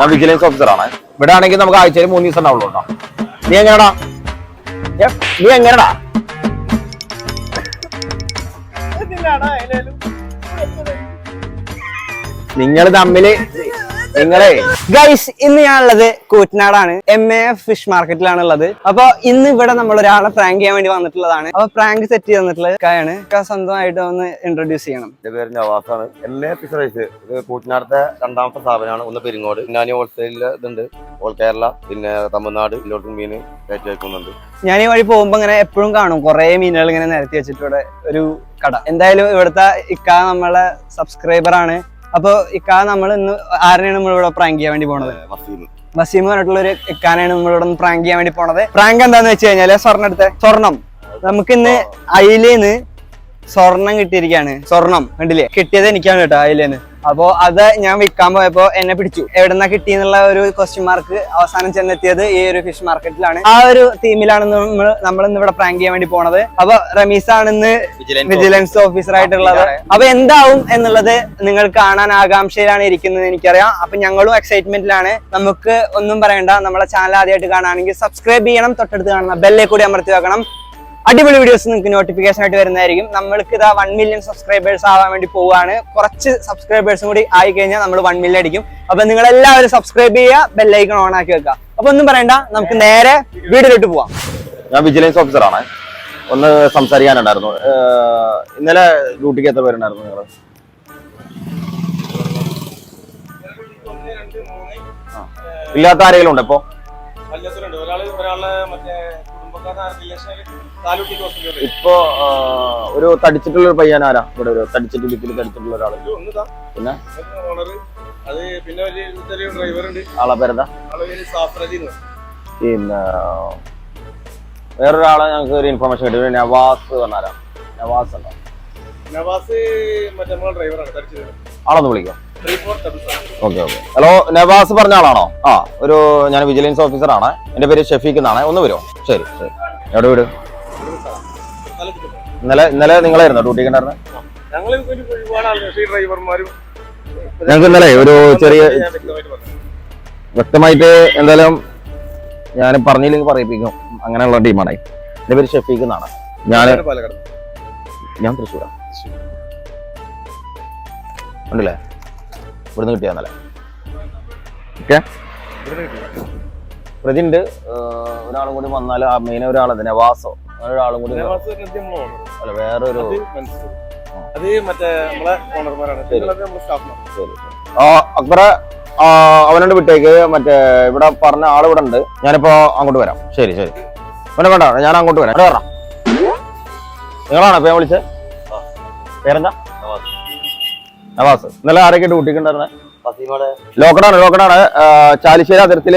ഞാൻ വിജിലൻസ് ഓഫീസറാണ് ഇവിടെ ആണെങ്കിൽ നമുക്ക് ആഴ്ചയിൽ മൂന്ന് ദിവസം ഉണ്ടാവുള്ളൂ കേട്ടോ. നീ എങ്ങനെടാ? നീ എങ്ങനെടാ? നിങ്ങൾ തമ്മിൽ നിങ്ങളെ. ഗൈസ് ഇന്ന് ഞാനുള്ളത് കൂറ്റനാടാണ്. എം എ എഫ് ഫിഷ് മാർക്കറ്റിലാണ് ഉള്ളത് അപ്പൊ ഇന്ന് ഇവിടെ നമ്മൾ ഒരാളെ പ്രാങ്ക് ചെയ്യാൻ വേണ്ടി വന്നിട്ടുള്ളതാണ്. അപ്പൊ പ്രാങ്ക് സെറ്റ് ചെയ്ത് തന്നിട്ടുള്ളത് കായാണ്. സ്വന്തമായിട്ട് ഒന്ന് ഇൻട്രൊഡ്യൂസ് ചെയ്യണം. എന്റെ പേര് നവാസാണ്. എം എ ഫിഷറൈസ് ഇത് കൂറ്റനാടത്തെ രണ്ടാമത്തെ സ്ഥാപനമാണ്. ഒന്ന് പെരിങ്ങോട്. ഞാൻ ഹോൾസെയിലിൽ ഇതുണ്ട്. ഓൾ കേരള പിന്നെ തമിഴ്നാട് ഇതിലോട്ടും മീൻ കയറ്റി വയ്ക്കുന്നുണ്ട്. ഞാൻ ഈ വഴി പോകുമ്പോ ഇങ്ങനെ എപ്പോഴും കാണും. കുറെ മീനുകൾ ഇങ്ങനെ നിരത്തി വെച്ചിട്ട് ഇവിടെ ഒരു കട. എന്തായാലും ഇവിടുത്തെ ഇക്ക നമ്മളെ സബ്സ്ക്രൈബർ ആണ്. അപ്പൊ ഇക്കാ നമ്മൾ ഇന്ന് ആരെയാണ് നമ്മളിവിടെ പ്രാങ്ക് ചെയ്യാൻ വേണ്ടി പോണത്? വസീം പറഞ്ഞിട്ടുള്ള ഒരു ഇക്കാനാണ് നമ്മളിവിടെ പ്രാങ്ക് ചെയ്യാൻ വേണ്ടി പോണത്. പ്രാങ്ക് എന്താന്ന് വെച്ച് കഴിഞ്ഞാൽ സ്വർണം. എടുത്തെ സ്വർണം നമുക്ക് ഇന്ന് അയിലേന്ന് സ്വർണം കിട്ടിയിരിക്കാണ് സ്വർണം കണ്ടില്ലേ? കിട്ടിയത് എനിക്കാണ് കേട്ടോ അയിലേന്ന്. അപ്പോ അത് ഞാൻ വിൽക്കാൻ പോയപ്പോ എന്നെ പിടിച്ചു. എവിടെന്നാ കിട്ടിയെന്നുള്ള ഒരു ക്വസ്റ്റ്യൻ മാർക്ക് അവസാനം ചെന്നെത്തിയത് ഈ ഒരു ഫിഷ് മാർക്കറ്റിലാണ് ആ ഒരു തീമിലാണ് നമ്മൾ നമ്മൾ ഇന്ന് ഇവിടെ പ്രാങ്ക് ചെയ്യാൻ വേണ്ടി പോണത്. അപ്പൊ റമീസ് ആണ് ഇന്ന് വിജിലൻസ് ഓഫീസർ ആയിട്ടുള്ളത്. അപ്പൊ എന്താവും എന്നുള്ളത് നിങ്ങൾ കാണാൻ ആകാംക്ഷയിലാണ് ഇരിക്കുന്നത് എനിക്കറിയാം. അപ്പൊ ഞങ്ങളും എക്സൈറ്റ്മെന്റിലാണ് നമുക്ക് ഒന്നും പറയണ്ട. നമ്മളെ ചാനൽ ആദ്യമായിട്ട് കാണുകയാണെങ്കിൽ സബ്സ്ക്രൈബ് ചെയ്യണം. തൊട്ടടുത്ത് കാണുന്ന ബെല്ലേ കൂടി അമർത്തി വെക്കണം. അടിപൊളി വീഡിയോസ് നിങ്ങൾക്ക് നോട്ടിഫിക്കേഷൻ ആയിട്ട് വരുന്നതായിരിക്കും. നമ്മൾക്ക് ഇതാ വൺ മില്യൺ സബ്സ്ക്രൈബേഴ്സ് ആവാൻ വേണ്ടി പോവുകയാണ് കുറച്ച് സബ്സ്ക്രൈബേഴ്സും കൂടി ആയി കഴിഞ്ഞാൽ നമ്മൾ വൺ മില്യൺ അടിക്കും. അപ്പൊ നിങ്ങൾ എല്ലാവരും സബ്സ്ക്രൈബ് ചെയ്യുക ബെല്ലൈക്കൺ ഓൺ ആക്കി വെക്കുക. അപ്പൊ ഒന്നും പറയണ്ട നമുക്ക് നേരെ വീഡിയോയിലോട്ട് പോവാം. ഞാൻ വിജിലൻസ് ഓഫീസറാണ് ഒന്ന് സംസാരിക്കാനുണ്ടായിരുന്നു. ഇന്നലെ ഡ്യൂട്ടിക്ക് എത്ര പേരുണ്ടായിരുന്നു നിങ്ങൾ ഇല്ലാത്ത ആരെങ്കിലും ഉണ്ടോ ഇപ്പോ? അല്ലാത്തവരുണ്ട് ഒരാൾ ഒരാളെ മറ്റേ കുടുംബക്കാരുടെ റിലേഷനിൽ താലൂട്ടിക്ക് ഹോസ്പിറ്റലിൽ ഇപ്പോ ഒരു തടിച്ചിട്ടുള്ള ഒരു പയ്യൻ ആരാ ഇവിടെ ഒരു തടിച്ചിട്ട് ലിപ്പിൽ തടിച്ചിട്ടുള്ള ഒരാൾ. പിന്നെ? അത് പിന്നെ ഒരു ഡ്രൈവർ ഉണ്ട്. ആളെ പേരെന്താ. പിന്നെ വേറൊരാളെ ഞങ്ങൾക്ക് ഒരു ഇൻഫർമേഷൻ കിട്ടി. നവാസ് പറഞ്ഞാരാ നവാസ് അല്ല നവാസ് മറ്റേ നമ്മളെ ഡ്രൈവറാണ് ആളൊന്ന് വിളിക്കാം. Okay okay. ഹലോ നവാസ് പറഞ്ഞ ആളാണോ? ആ ഒരു ഞാൻ വിജിലൻസ് ഓഫീസറാണ് എന്റെ പേര് ഷെഫീഖ് എന്നാണ്. ഒന്ന് വരുമോ ശരി ശരി. എവിടെ വീട്? ഇന്നലെ ഇന്നലെ നിങ്ങളായിരുന്നോ ഡ്യൂട്ടി ഞങ്ങൾ ഈ ഡ്രൈവർമാരും ഞങ്ങൾക്ക് ഇന്നലെ ഒരു ചെറിയ വ്യക്തമായിട്ട് എന്തായാലും ഞാൻ പറഞ്ഞില്ലെങ്കിൽ പറയിപ്പിക്കും. അങ്ങനെയുള്ള ടീമാണ്. എന്റെ പേര് ഷെഫീഖ് എന്നാണ്. ഞാൻ ഞാൻ തൃശ്ശൂരാ. ഉണ്ടല്ലേ? ഇവിടുന്ന് കിട്ടിയ ഇന്നലെ. ഓക്കെ? പ്രതിണ്ട്. ഒരാളും കൂടി വന്നാൽ ആ മെയിൻ ഒരാളെ നവാസോ അങ്ങനെ ഒരാളും കൂടി അല്ല വേറൊരു അത് മറ്റേ നമ്മളെ ഓണർമാരാണ്. അക്ബറെ അവനോട് വിട്ടേക്ക്. മറ്റേ ഇവിടെ പറഞ്ഞ ആൾ ഇവിടെ ഉണ്ട്. ഞാനിപ്പോ അങ്ങോട്ട് വരാം. ശരി ശരി. അവനെ വേണ്ട ഞാൻ അങ്ങോട്ട് വരാം. വരണം. നിങ്ങളാണോ ഇപ്പൊ ഞാൻ വിളിച്ചത് പേരെന്താ? നവാസ്. ഇന്നലെ ആരൊക്കെ ഡ്യൂട്ടിക്ക് ഉണ്ടായിരുന്നത് മസീമോടെ ലോക്കഡാണ് ലോക്കഡാണ് ചാലിശ്ശേരി അതിർത്തിയിൽ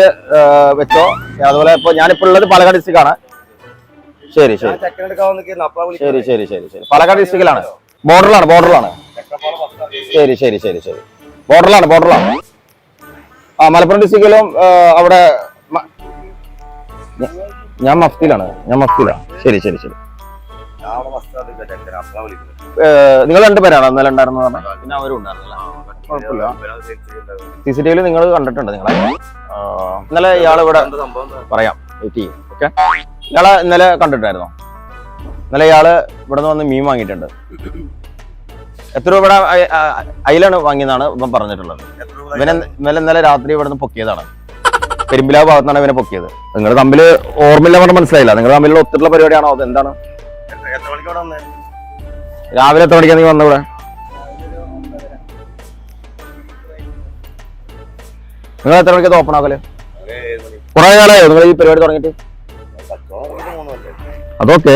വെച്ചോ. അതുപോലെ ഇപ്പൊ ഞാനിപ്പോ ഉള്ളത് പാലക്കാട് ഡിസ്ട്രിക്ട് ആണ്. ശരി ശരി. ശരി ശരി ശരി ശരി. പാലക്കാട് ഡിസ്ട്രിക്റ്റിലാണ് ബോർഡറിലാണ് ബോർഡറിലാണ് ശരി ശരി ശരി ശരി. ബോർഡറിലാണ് ബോർഡറിലാണ് ആ മലപ്പുറം ഡിസ്ട്രിക്റ്റിലും അവിടെ ഞാൻ മഫ്തിയിലാണ് ഞാൻ മഫ്തിയിലാണ് ശരി ശരി ശരി. നിങ്ങൾ രണ്ടുപേരാണ് അന്നലെ ഉണ്ടായിരുന്നത് പറഞ്ഞത്? പിന്നെ അവരും ഉണ്ടായിരുന്നില്ല. കുഴപ്പമില്ല. സി സി ടി വിയിൽ നിങ്ങൾ കണ്ടിട്ടുണ്ട് നിങ്ങളെ. ഇന്നലെ ഇയാൾ ഇവിടെ പറയാം. വെയിറ്റ് ചെയ്യും ഓക്കെ ഇയാളെ ഇന്നലെ കണ്ടിട്ടായിരുന്നോ ഇന്നലെ ഇയാൾ ഇവിടെ നിന്ന് വന്ന് മീൻ വാങ്ങിയിട്ടുണ്ട്. എത്ര രൂപ അയിലാണ് വാങ്ങിയെന്നാണ് ഇപ്പം പറഞ്ഞിട്ടുള്ളത്. ഇവനെ ഇന്നലെ ഇന്നലെ രാത്രി ഇവിടെ നിന്ന് പൊക്കിയതാണ്. പെരുമ്പിലാവ് ഭാഗത്താണ് ഇവനെ പൊക്കിയത്. നിങ്ങൾ തമ്മിൽ ഓർമ്മയില്ല പറഞ്ഞ മനസ്സിലായില്ല. നിങ്ങൾ തമ്മിലുള്ള ഒത്തിട്ടുള്ള പരിപാടിയാണോ അത്? എന്താണ്? രാവിലെ എത്ര മണിക്കാണ് നീ വന്നവിടെ നിങ്ങൾ എത്ര മണിക്കത് ഓപ്പൺ ആക്കൽ? കുറെ കാലമായോ നിങ്ങൾ ഈ പരിപാടി തുടങ്ങിയിട്ട്? അതൊക്കെ?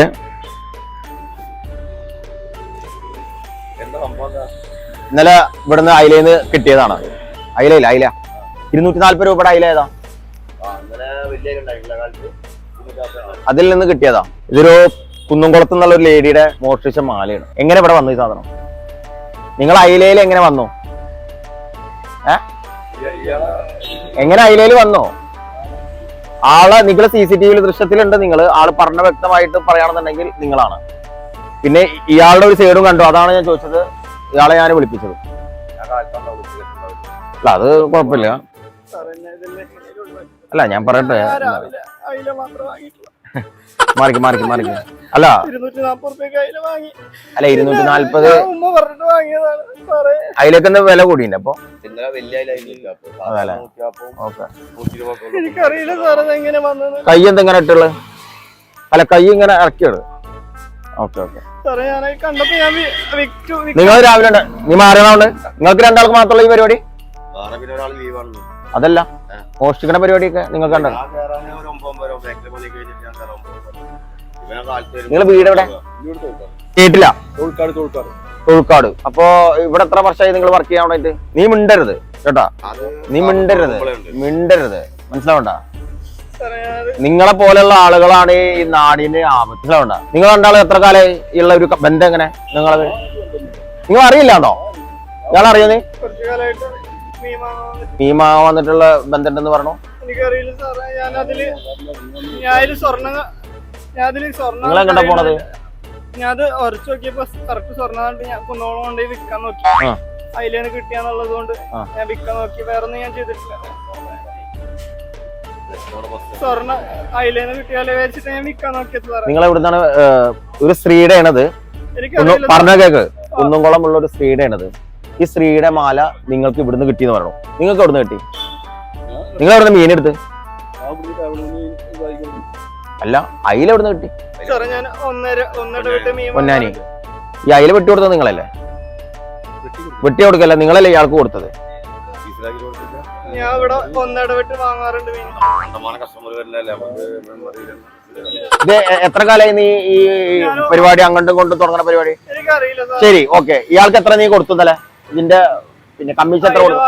ഇന്നലെ ഇവിടുന്ന് അയിലേന്ന് കിട്ടിയതാണ്. അയിലയില്ല അയില. ഇരുന്നൂറ്റി നാല്പത് രൂപയുടെ അയില ഏതാ? അതിൽ നിന്ന് കിട്ടിയതാ. ഇതൊരു കുന്നുംകുളത്ത് എന്നുള്ള ഒരു ലേഡിയുടെ മോഷ്ടിച്ച മാലയാണ്. എങ്ങനെ ഇവിടെ വന്നു ഈ സാധനം? നിങ്ങൾ അയിലയിൽ എങ്ങനെ വന്നു? ഏ? എങ്ങനെ അയിലയിൽ വന്നോ? ആൾ നിങ്ങൾ സി സി ടി വിയിൽ ദൃശ്യത്തിലുണ്ട് നിങ്ങൾ ആൾ പറഞ്ഞ വ്യക്തമായിട്ട് പറയുകയാണെന്നുണ്ടെങ്കിൽ നിങ്ങളാണ്. പിന്നെ ഇയാളുടെ ഒരു സൈഡും കണ്ടു. അതാണ് ഞാൻ ചോദിച്ചത്. ഇയാളെ ഞാൻ വിളിപ്പിച്ചത്. അല്ല അത് കുഴപ്പമില്ല. അല്ല ഞാൻ പറയട്ടെ. മാറിക്ക് മാറിക്ക് മാറിക്ക്. അല്ല. അല്ല ഇരുന്നൂറ്റി നാല്പത് അതിലൊക്കെ എന്താ പറഞ്ഞിട്ട് വാങ്ങിയതാണ് സാറേ. അതിലേക്കൊന്ന് വില കൂടിയുണ്ട് അപ്പൊ? കൈ എന്തെങ്ങനെ ഇട്ടുള്ളത് അല്ല കൈ ഇങ്ങനെ ഇറക്കിയത് ഓക്കെ ഓക്കെ. നിങ്ങൾ രാവിലെ ഉണ്ട് നീ മാറിയണോണ്ട് നിങ്ങൾക്ക് രണ്ടാൾക്ക് മാത്രമുള്ള ഈ പരിപാടി? അതല്ല. മോഷ്ടിക്കണ പരിപാടിയൊക്കെ നിങ്ങൾക്ക് കണ്ടോ? നിങ്ങളെ വീട് എവിടെ? കേട്ടില്ല തൊഴുക്കാട് അപ്പൊ ഇവിടെ എത്ര വർഷമായി നിങ്ങൾ വർക്ക് ചെയ്യാൻ വേണ്ടിട്ട് നീ മിണ്ടരുത് കേട്ടാ? നീ മിണ്ടരുത്. മിണ്ടരുത്. മനസ്സിലാവണ്ട? നിങ്ങളെ പോലെയുള്ള ആളുകളാണ് ഈ നാടിന് ആവശ്യമുണ്ട മനസ്സിലാവണ്ട? നിങ്ങൾ രണ്ടാളും എത്ര കാലം ഉള്ള ഒരു ബന്ധം എങ്ങനെ? നിങ്ങളത്? നിങ്ങൾ അറിയില്ലാണ്ടോ ഇയാൾ അറിയുന്നത് ഭീമ വന്നിട്ടുള്ള ബന്ധം ഉണ്ടെന്ന് പറഞ്ഞു. എനിക്കറിയില്ല സാറേ. ഞാൻ അതിൽ ഞാൻ സ്വർണ നിങ്ങൾ എങ്ങോട്ടാ പോണത്? ഞാൻ അത് ഉറച്ചു നോക്കിയപ്പോ കറക്റ്റ് സ്വർണ കണ്ട് ഞാൻ കുന്നോളം കൊണ്ട് വിൽക്കാൻ നോക്കി. അതിലാണ് കിട്ടിയാന്നുള്ളത് കൊണ്ട് ഞാൻ വിൽക്കാൻ നോക്കി. വേറെ ഒന്നും ഞാൻ ചെയ്തിട്ടില്ല. സ്വർണ അതിലേന്ന് കിട്ടിയാലേ വെച്ചിട്ട് ഞാൻ വിൽക്കാൻ നോക്കിയത് നിങ്ങൾ എവിടുന്നാണ് ഒരു സ്ത്രീയുടെ ആണത് പറഞ്ഞ കേക്ക്. കുന്നുംകുളം ഉള്ള ഒരു സ്ത്രീയുടെ ആണത് ഈ സ്ത്രീയുടെ മാല നിങ്ങൾക്ക് ഇവിടുന്ന് കിട്ടിയെന്ന് പറഞ്ഞു. നിങ്ങൾക്ക് എവിടുന്ന് കിട്ടി? നിങ്ങൾ എവിടുന്ന് മീൻ എടുത്ത് അല്ല അയില നിന്ന് കിട്ടി? പൊന്നാനി. ഈ അയില വെട്ടി കൊടുത്തത് നിങ്ങളല്ലേ? വെട്ടി കൊടുക്കല്ല നിങ്ങളല്ലേ ഇയാൾക്ക് കൊടുത്തത്? ഞാൻ ഇവിടെ വാങ്ങാറുണ്ട് മീൻ. ഇത് എത്ര കാലായി നീ ഈ പരിപാടി അങ്ങോട്ടും കൊണ്ടും തുടങ്ങുന്ന പരിപാടി? എനിക്കറിയില്ല സാർ ശരി ഓക്കെ. ഇയാൾക്ക് എത്ര നീ കൊടുത്തതല്ലേ? തല ഇതിന്റെ പിന്നെ കമ്മീഷൻ എത്ര കൊടുത്തു?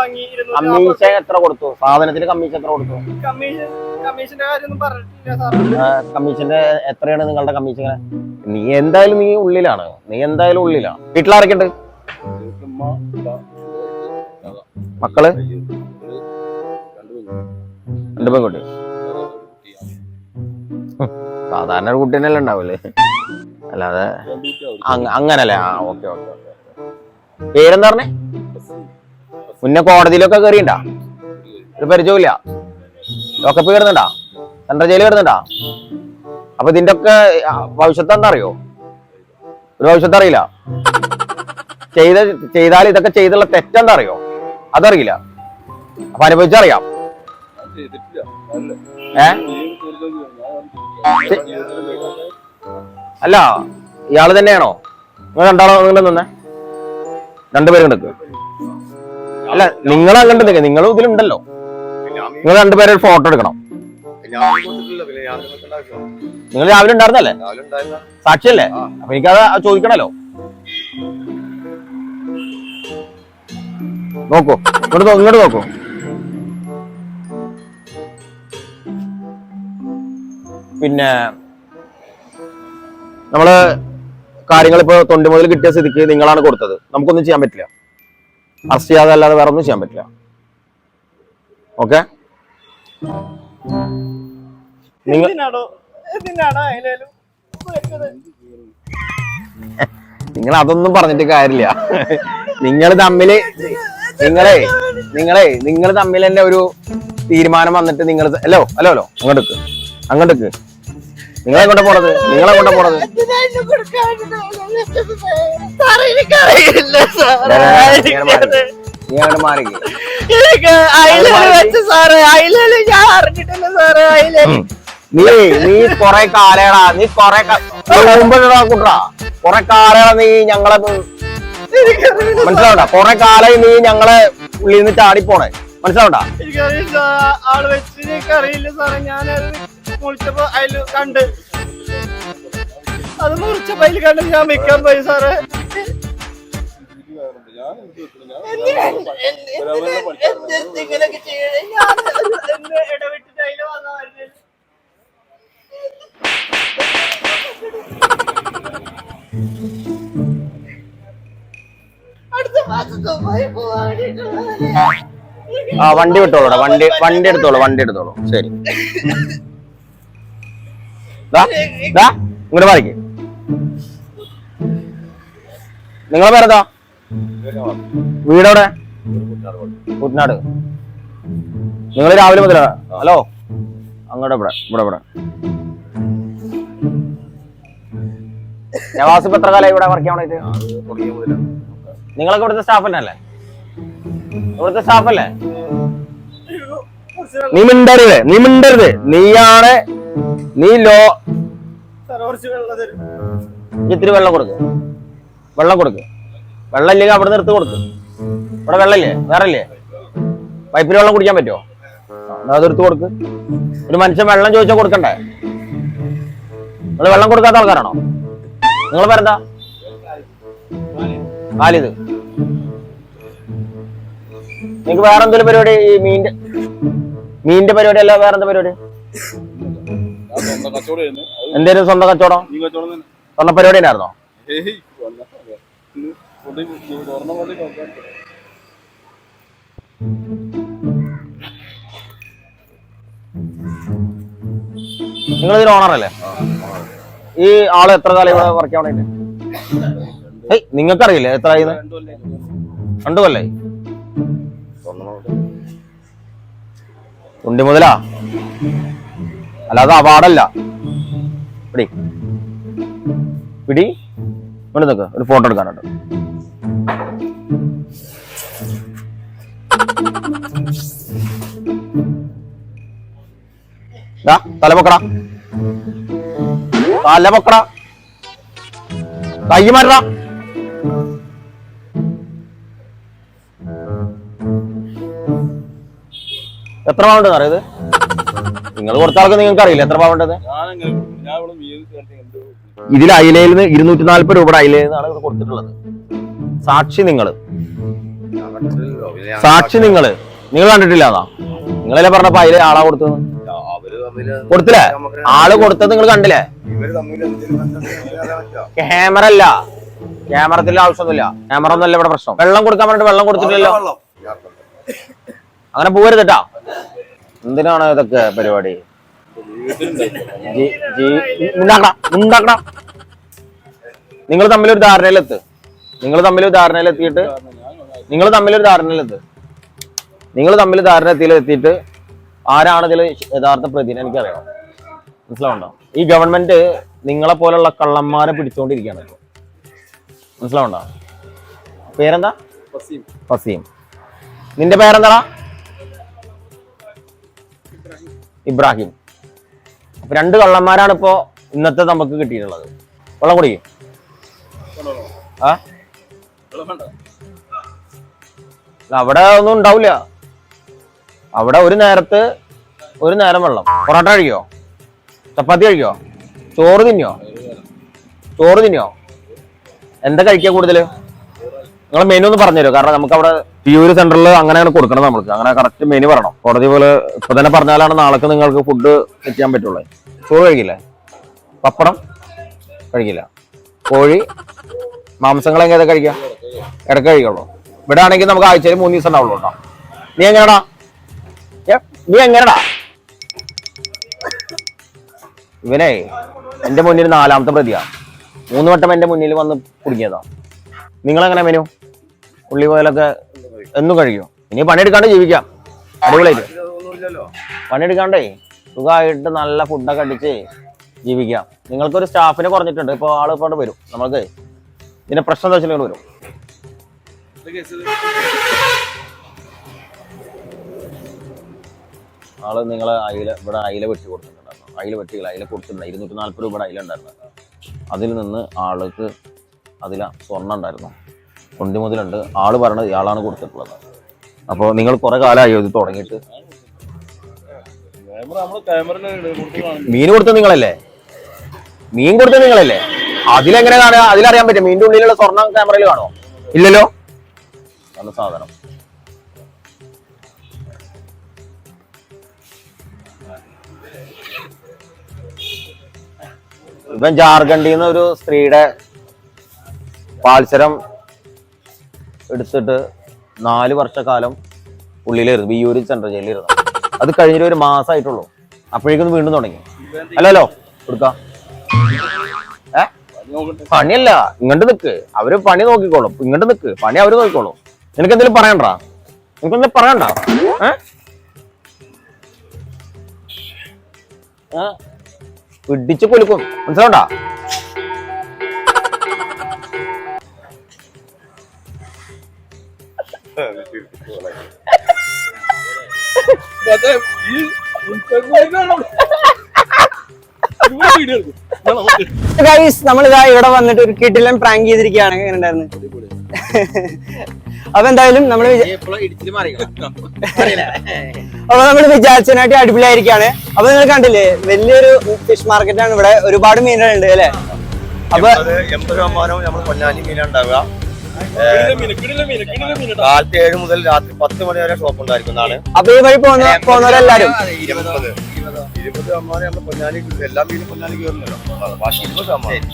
കമ്മീഷൻ എത്ര കൊടുത്തു? സാധനത്തിന് കമ്മീഷൻ എത്ര കൊടുത്തു? കമ്മീഷൻ കമ്മീഷന്റെ കാര്യമൊന്നും പറഞ്ഞിട്ടില്ല സാറേ. കമ്മീഷന്റെ എത്രയാണ് നിങ്ങളുടെ കമ്മീഷൻ നീ എന്തായാലും നീ ഉള്ളിലാണ്. നീ എന്തായാലും ഉള്ളിലാണ് വീട്ടിലാരൊക്കെയുണ്ട്? മക്കൾ? രണ്ട് പെൺകുട്ടി. സാധാരണ ഒരു കുട്ടീനല്ലേ ഉണ്ടാവില്ലേ അല്ലാതെ അങ്ങനല്ലേ? ആ ഓക്കെ ഓക്കെ പേരെന്താ പറഞ്ഞേ? മുന്നേ കോടതിയിലൊക്കെ കയറിണ്ടാ ഒരു പരിചയമില്ല ലോക്കപ്പ് കയറുന്നുണ്ടാ സെൻട്രൽ ജയിലിൽ കയറുന്നുണ്ടാ അപ്പൊ ഇതിന്റെ ഒക്കെ ഭവിഷ്യത്ത് എന്താ അറിയോ ഒരു ഭവിഷ്യത്ത് അറിയില്ല. ചെയ്ത ചെയ്താൽ ഇതൊക്കെ ചെയ്തുള്ള തെറ്റെന്താ അറിയോ അതറിയില്ല. അപ്പൊ അനുഭവിച്ചറിയാം. ഏ? അല്ല ഇയാൾ തന്നെയാണോ? നിങ്ങൾ രണ്ടാളോ നിങ്ങൾ നിന്നേ? രണ്ടുപേരും നിൽക്ക് അല്ല നിങ്ങൾ അങ്ങോട്ട് നിങ്ങൾ ഇതിലുണ്ടല്ലോ. നിങ്ങൾ രണ്ടുപേരും ഫോട്ടോ എടുക്കണം. നിങ്ങൾ രാവിലെ ഉണ്ടായിരുന്നല്ലേ? സാക്ഷിയല്ലേ? അപ്പൊ എനിക്കത് ചോദിക്കണല്ലോ. നോക്കൂ ഇങ്ങോട്ട് ഇങ്ങോട്ട് നോക്കൂ. പിന്നെ നമ്മൾ കാര്യങ്ങൾ ഇപ്പൊ തൊണ്ടി മുതൽ കിട്ടിയ സ്ഥിതിക്ക് നിങ്ങളാണ് കൊടുത്തത്. നമുക്കൊന്നും ചെയ്യാൻ പറ്റില്ല. അറസ്റ്റ് ചെയ്യാതെ അല്ലാതെ വേറെ ഒന്നും ചെയ്യാൻ പറ്റില്ല. ഓക്കെ? നിങ്ങൾ നിങ്ങൾ അതൊന്നും പറഞ്ഞിട്ട് കാര്യമില്ല. നിങ്ങൾ തമ്മിൽ നിങ്ങളെ നിങ്ങളെ നിങ്ങൾ തമ്മിൽ തന്നെ ഒരു തീരുമാനം വന്നിട്ട് നിങ്ങൾ അല്ലോ അല്ലോ അല്ലോ അങ്ങോട്ട് അങ്ങോട്ട് നിങ്ങളെ കൊണ്ട പോണത്? നിങ്ങളെ കൊണ്ട പോണത്? സാറേ എനിക്കറിയില്ല സാറേ. നീ അങ്ങോട്ട് മാറി. എനിക്ക് അയിലല് വെച്ച് സാറേ അയിലല് ഞാൻ അറിഞ്ഞിട്ടില്ല സാറേ അയിലല് നീ നീ കൊറേ കാലയടാ. നീ കൊറേ മുമ്പിടാ കുട്ടാ കൊറേ കാലയടാ നീ ഞങ്ങളെ മനസ്സിലാവണ്ട? കൊറേ കാലായി നീ ഞങ്ങളെ ഉള്ളിൽ നിന്ന് ചാടിപ്പോണേ. മനസ്സിലാവണ്ട? എനിക്കറിയില്ല ആൾ വെച്ച് എനിക്കറിയില്ല സാറേ ഞാനത് മുറിച്ചപ്പോ അതിൽ കണ്ട്. അത് മുറിച്ചപ്പോ അതിൽ കണ്ട് ഞാൻ വെക്കാൻ പോയി സാറേ. ഇടവിട്ടിട്ട് അതിൽ ആ വണ്ടി വിട്ടോളൂടാ. വണ്ടി വണ്ടി എടുത്തോളൂ വണ്ടി എടുത്തോളൂ. ശരി. ഇങ്ങോട്ട് മാറിക്ക് നിങ്ങളെ പേരെന്താ? വീടവിടെ? കുട്ടനാട്. നിങ്ങൾ രാവിലെ മുതൽ ഹലോ? അങ്ങോട്ട് ഇവിടെ ഇവിടെ ഇവിടെ. നവാസ് ഇപ്പൊ എത്ര കാലമായി ഇവിടെ വർക്ക് ചെയ്യാൻ വേണ്ടിട്ട് നിങ്ങളൊക്കെ ഇവിടുത്തെ സ്റ്റാഫ് തന്നെ അല്ലേ ഇവിടുത്തെ സ്റ്റാഫ് അല്ലേ? നീ മിണ്ടരുത് നീ മിണ്ടരുത്. നീയാണ് നീ ലോ ഇത്തിരി വെള്ളം കൊടുക്ക്. വെള്ളം കൊടുക്ക്. വെള്ളം ഇല്ലെങ്കിൽ അവിടെ നിർത്തി കൊടുക്ക്. ഇവിടെ വെള്ളമില്ലേ? വേറെ ഇല്ലേ പൈപ്പിൽ വെള്ളം കുടിക്കാൻ പറ്റുമോ എന്നാ അത് എടുത്ത് കൊടുക്ക്. ഒരു മനുഷ്യൻ വെള്ളം ചോദിച്ചാൽ കൊടുക്കണ്ടേ? നിങ്ങൾ വെള്ളം കൊടുക്കാത്ത ആൾക്കാരാണോ? നിങ്ങൾ പേരെന്താ? കാലിത് നിങ്ങൾക്ക് വേറെ എന്തെങ്കിലും പരിപാടി ഈ മീന്റെ മീൻറെ പരിപാടി അല്ല വേറെന്താ പരിപാടി? എന്തേലും സ്വന്തം കച്ചവടം? സ്വർണ പരിപാടി ഉണ്ടായിരുന്നോ ഏയ് വല്ല ഇന്ന് ഫുഡ് തുറന്ന പോലെ നോക്കാൻ നിങ്ങൾ ഇതിന് ഓണർ അല്ലേ ഈ ആൾ എത്ര കാലം ഇവിടെ വർക്ക് ചെയ്യാൻ ഏയ് നിങ്ങൾക്കറിയില്ലേ എത്ര ആയിരുന്നു രണ്ടു കൊല്ലേ തുണ്ടി മുതലാ അല്ലാതെ അവാർഡല്ല. പിടി. പിടി. ഇവിടെ നിൽക്ക് ഒരു ഫോട്ടോ എടുക്കാനുണ്ട് ദാ, തല പൊക്കടാ തല പൊക്കടാ കൈ മാറ്റടാ. എത്ര പൗണ്ട് അറിയത് നിങ്ങൾ കൊടുത്ത ആൾക്ക് നിങ്ങൾക്ക് അറിയില്ല എത്ര പൗണ്ടെന്ന് ഇതിൽ അയിലയിൽ നിന്ന് ഇരുന്നൂറ്റി നാല്പത് രൂപയുടെ അയിലയിൽ നിന്നാണ് ഇവിടെ കൊടുത്തിട്ടുള്ളത്. സാക്ഷി നിങ്ങൾ സാക്ഷി നിങ്ങൾ നിങ്ങൾ കണ്ടിട്ടില്ല അതാ? നിങ്ങളല്ലേ പറഞ്ഞപ്പോ അയില ആളാ കൊടുത്തത്? അവർ തമ്മിൽ കൊടുത്തില്ലേ? ആൾ കൊടുത്തത് നിങ്ങൾ കണ്ടില്ലേ. ക്യാമറ അല്ല ക്യാമറത്തിന്റെ ആവശ്യമൊന്നുമില്ല. ക്യാമറ ഒന്നല്ല ഇവിടെ പ്രശ്നം. വെള്ളം കൊടുക്കാൻ പറഞ്ഞിട്ട് വെള്ളം കൊടുത്തിട്ടില്ലല്ലോ. അങ്ങനെ പോകരുത് കേട്ടാ. എന്തിനാണ് ഇതൊക്കെ പരിപാടി? നിങ്ങൾ തമ്മിലൊരു ധാരണയിലെത്ത്. നിങ്ങൾ തമ്മിൽ തമ്മിലൊരു ധാരണയിലെത്തിയിട്ട് നിങ്ങൾ തമ്മിൽ ഒരു ധാരണയിലെത്ത്. നിങ്ങൾ തമ്മിൽ ധാരണത്തിലെത്തിയിട്ട് ആരാണ് ഇതിൽ യഥാർത്ഥ പ്രതി എനിക്കറിയാം. മനസ്സിലാവുണ്ടോ? ഈ ഗവൺമെന്റ് നിങ്ങളെ പോലുള്ള കള്ളന്മാരെ പിടിച്ചുകൊണ്ടിരിക്കുകയാണ് ഇപ്പോൾ മനസ്സിലാവുണ്ടോ? പേരെന്താ? ഫസീം ഫസീം നിന്റെ പേരെന്താടാ? ഇബ്രാഹിം. രണ്ട് കള്ളന്മാരാണ് ഇപ്പോ ഇന്നത്തെ നമുക്ക് കിട്ടിയിട്ടുള്ളത്. വെള്ളം കുടിക്കും. അവിടെ ഒന്നും ഉണ്ടാവില്ല. അവിടെ ഒരു നേരത്ത് ഒരു നേരം വെള്ളം. പൊറോട്ട കഴിക്കോ? ചപ്പാത്തി കഴിക്കോ? ചോറ് തിന്നോ? ചോറ് തിന്നോ? എന്താ കഴിക്കുക കൂടുതൽ? നിങ്ങൾ മെനു ഒന്ന് പറഞ്ഞു തരുമോ കാരണം നമുക്ക് അവിടെ ഒരു സെന്ററിൽ അങ്ങനെയാണ് കൊടുക്കണം നമുക്ക് അങ്ങനെ കറക്റ്റ് മെനു പറയണം കോടതി പോലെ ഇപ്പൊ തന്നെ പറഞ്ഞാലാണ് നാളേക്ക് നിങ്ങൾക്ക് ഫുഡ് എത്തിക്കാൻ പറ്റുള്ളൂ. ചോറ് കഴിക്കില്ലേ? പപ്പടം കഴിക്കില്ല. കോഴി മാംസങ്ങൾ എങ്ങനെ കഴിക്കാം? ഇടയ്ക്ക് കഴിക്കുള്ളൂ. ഇവിടെ ആണെങ്കിൽ നമുക്ക് ആഴ്ചയിൽ മൂന്ന് ദിവസം ഉണ്ടാവുള്ളൂ കേട്ടോ. നീ എങ്ങനെടാ? നീ എങ്ങനെടാ? ഇവനെ എന്റെ മുന്നിൽ നാലാമത്തെ പ്രതിയാ. മൂന്ന് വട്ടം എന്റെ മുന്നിൽ വന്ന് കുടുങ്ങിയതാ. നിങ്ങൾ എങ്ങനെ മെനു ഉള്ളി പോയാലൊക്കെ എന്നും കഴിക്കും ഇനി പണിയെടുക്കാണ്ട് ജീവിക്കാം. അടിപൊളിയായിട്ട്. പണിയെടുക്കാണ്ടേ സുഖമായിട്ട് നല്ല ഫുഡൊക്കെ അടിച്ച് ജീവിക്കാം. നിങ്ങൾക്കൊരു സ്റ്റാഫിനെ കുറഞ്ഞിട്ടുണ്ട്. ഇപ്പോൾ ആൾ ഇപ്പോൾ വരും. നമ്മൾക്ക് ഇതിന്റെ പ്രശ്നം എന്താ വെച്ചാൽ വരും. ആൾ നിങ്ങളെ അയില ഇവിടെ അയില വെട്ടി കൊടുത്തിട്ടുണ്ടായിരുന്നു. അയില വെട്ടിയില്ല അയില കൊടുത്തിട്ടുണ്ട്. ഇരുന്നൂറ്റി നാല്പത് രൂപയുടെ അയില ഉണ്ടായിരുന്നു. അതിൽ നിന്ന് ആൾക്ക് അതില സ്വർണം ഉണ്ടായിരുന്നു. കൊണ്ടി മുതലുണ്ട്. ആൾ പറഞ്ഞത് ഇയാളാണ് കൊടുത്തിട്ടുള്ളത്. അപ്പോൾ നിങ്ങൾ കുറെ കാലമായോ ഇത് തുടങ്ങിയിട്ട്? മീൻ കൊടുത്തത് നിങ്ങളല്ലേ? മീൻ കൊടുത്തത് നിങ്ങളല്ലേ? അതിലെങ്ങനെ കാണുക? അതിലറിയാൻ പറ്റും. മീനിന്റെ ഉള്ളിലുള്ള സ്വർണം ക്യാമറയിൽ കാണോ ഇല്ലല്ലോ? നല്ല സാധനം. ഇവൻ ജാർഖണ്ഡിൽ നിന്ന് ഒരു സ്ത്രീയുടെ പാൽസരം എടുത്തിട്ട് നാല് വർഷക്കാലം ഉള്ളിലായിരുന്നു ബിയൂര് സെൻട്രൽ ജയിലിലിരുന്നു. അത് കഴിഞ്ഞിട്ട് ഒരു മാസമായിട്ടുള്ളൂ അപ്പോഴേക്കും വീണ്ടും തുടങ്ങി. അല്ലല്ലോ കൊടുക്ക. പണിയല്ല ഇങ്ങോട്ട് നിക്ക്. അവർ പണി നോക്കിക്കോളും. ഇങ്ങോട്ട് നിക്ക്. പണി അവർ നോക്കിക്കോളും. നിനക്ക് എന്തെങ്കിലും പറയണ്ടാ നിനക്ക് എന്തെങ്കിലും പറയണ്ട പിടിച്ച് കൊലുക്കും മനസ്സിലാവണ്ടാ? നമ്മളിതാ ഇവിടെ വന്നിട്ട് ഒരു കിട്ടിലും പ്രാങ്ക് ചെയ്തിരിക്കുകയാണ്. എങ്ങനെ ഉണ്ടായിരുന്നു? അപ്പൊ എന്തായാലും നമ്മൾ അപ്പൊ നമ്മൾ വിചാരിച്ചതിനായിട്ട് അടിപൊളിയായിരിക്കാണ് അപ്പൊ നിങ്ങൾ കണ്ടില്ലേ വലിയൊരു ഫിഷ് മാർക്കറ്റാണ് ഇവിടെ. ഒരുപാട് മീനുകളുണ്ട് അല്ലെ? അപ്പൊ എൺപത് ശതമാനവും നമ്മൾ പൊന്നാനി മീനാണ് കിടിലൻ കാലത്ത് ഏഴ് മുതൽ രാത്രി പത്ത് മണി വരെ ഷോപ്പ് ഉണ്ടായിരിക്കുന്നതാണ് അപ്പൊ ഈ വഴി പോകുന്ന പോകുന്നവരെല്ലാരും ഇരുപത്. ഇരുപത് ശതമാനം നമ്മൾ പൊന്നാനി കിട്ടും. എല്ലാ മീനും പൊന്നാനി കയറുന്നല്ലോ. ബാക്കി ഇരുപത് ശതമാനം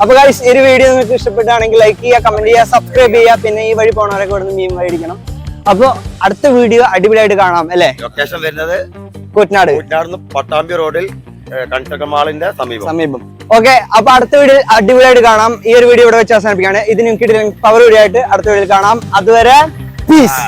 അപ്പൊ ഗൈസ് ഈ ഒരു വീഡിയോ നിങ്ങൾക്ക് ഇഷ്ടപ്പെട്ടാണെങ്കിൽ ലൈക്ക് ചെയ്യുക കമന്റ് ചെയ്യുക സബ്സ്ക്രൈബ് ചെയ്യുക പിന്നെ ഈ വഴി പോണവരൊക്കെ ഇവിടുന്ന് മീൻ മേടിക്കണം അപ്പൊ അടുത്ത വീഡിയോ അടിപൊളിയായിട്ട് കാണാം അല്ലേ? ലൊക്കേഷൻ വരുന്നത് കുറ്റനാട്. കുറ്റനാട് പട്ടാമ്പി റോഡിൽ കൺസ്ട്രക്ഷൻ മാളിന്റെ സമീപം. സമീപം. ഓക്കെ അപ്പൊ അടുത്ത വീഡിയോ അടിപൊളിയായിട്ട് കാണാം. ഈ ഒരു വീഡിയോ ഇവിടെ വെച്ച് അവസാനിപ്പിക്കുകയാണ്. ഇത് നിങ്ങൾക്ക് പവർ വീഡിയോ ആയിട്ട് അടുത്ത വീഡിയോയിൽ കാണാം. അതുവരെ പീസ്